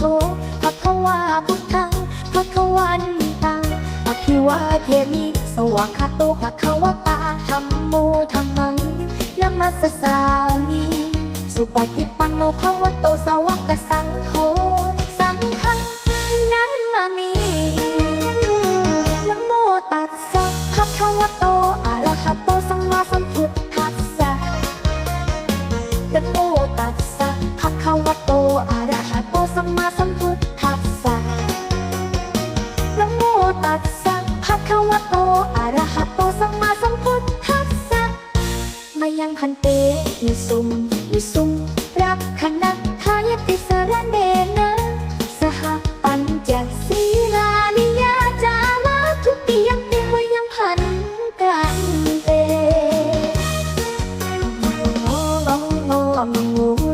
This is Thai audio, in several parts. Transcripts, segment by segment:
โทภะคะวาพุทธังภะควันตังอะคิวาเทมีสว่างคาโตภะคะวตาธรรมโมธรรมังนามัสสามีสุปฏิปันโนภะวโตสาวกสังโฆสังฆังนั้นมามีะโมตัสสะภะคะวโตอรหะโตสมาสัมพุทธัสสะนะโมตัสสะภะคะวโต อะระหะโตสัมมาสัมพุทธัสสะมายังพันเตวิสุมวิสุมรักขณะทายติสรเนนะสหปัญจศีลานิยาจามาทุติยัมปิมายังพันกันเตโอ้โอ้โอ้โม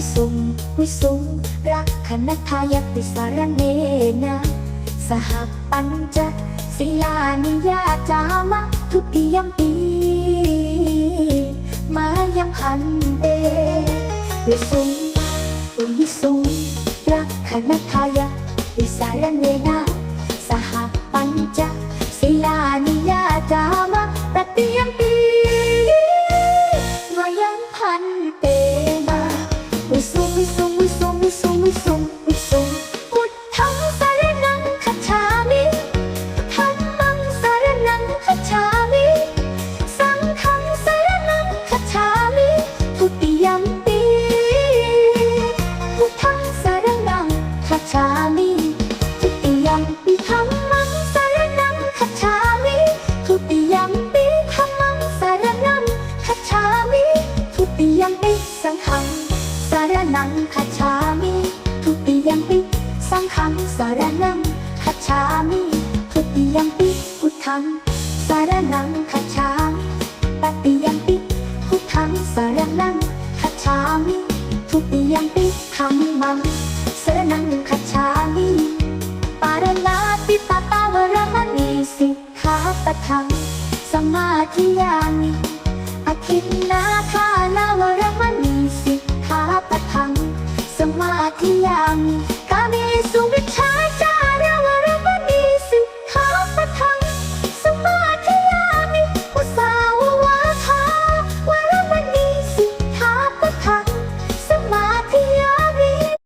วิสุงวิสุงรักขณทายาติสารเนนะสหปัญจศิลานิยาจามะทุติยมปีมายังพันเตวิสุงวิสุงรักขณทายาติสารเนนะสหปัญจศิลานิยาจามะตติยมปี สังฆังสารนังคัจฉามิทุติยมปิสังฆังสารนังคัจฉามิทุติยมปิพุทธังสารนังคัจฉามิตติยมปิพุทธังสารนังคัจฉามิทุติยมปิธรรมังสารนังคัจฉามิปารณาติปตาวรมณีสิกขาปะทังสมาธิยามิ อคินนาคานาวรมณีสิกขาปะทัง สมาธิยามิกามิสุวิ